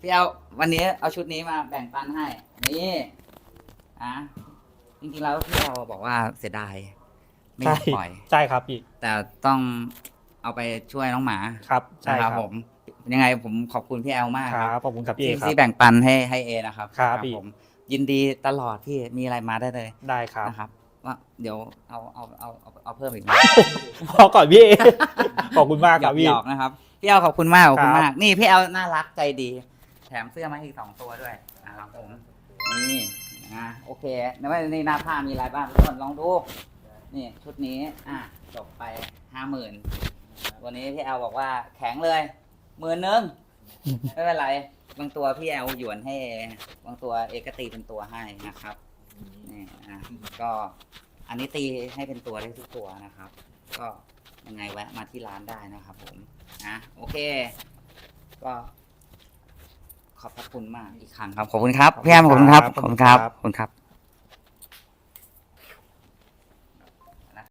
พี่เอาวันนี้เอาชุดนี้มาแบ่งปันให้ นี่อะจริงๆแล้วพี่เอาบอกว่าเสียดายไม่อยากปล่อย ใช่ครับพี่ แต่ต้องเอาไปช่วยน้องหมาครับใช่นะคครัรับบผม ยังไงผมขอบคุณพี่แอลมากคครัรับบขอบคุณครับพี่เอที่ครับ ที่แบ่งปันให้ให้เอนะครับครับพี่ ผมยินดีตลอดพี่มีอะไรมาได้เลยได้ครับนะครับ ว่าเดี๋ยวเอาเอาเอาเอาเอาเพิ่มอีกไหมพอก่อนพี่เอขอบคุณมากหยครัอบกพี่ หยอกนะครับ พี่แอลขอบคุณมากขอบคุณครับมาก นี่พี่แอลน่ารักใจดี แถมเสื้อมาอีกสองตัวด้วยนะครับผมนี่นะโอเคในว่าในหน้าผ้ามีอะไรบ้างทุกคนลองดูนี่ชุดนี้อะจบไปห้าหมื่นวันนี้พี่แอลบอกว่าแข็งเลยหมื่นนึงไม่เป็นไร บางตัวพี่แอลหยวนให้ บางตัวเอกตีเป็นตัวให้นะครับนี่อะก็อันนี้ตีให้เป็นตัวได้ทุกตัวนะครับ ก็ ยังไงแวะมาที่ร้านได้นะครับผมนะโอเค ก็ขอบพระคุณมากอีกครั้งครับ ขอบคุณครับพี่แอมขอบคุณครับ ขอบคุณครับ ขอบคุณครับ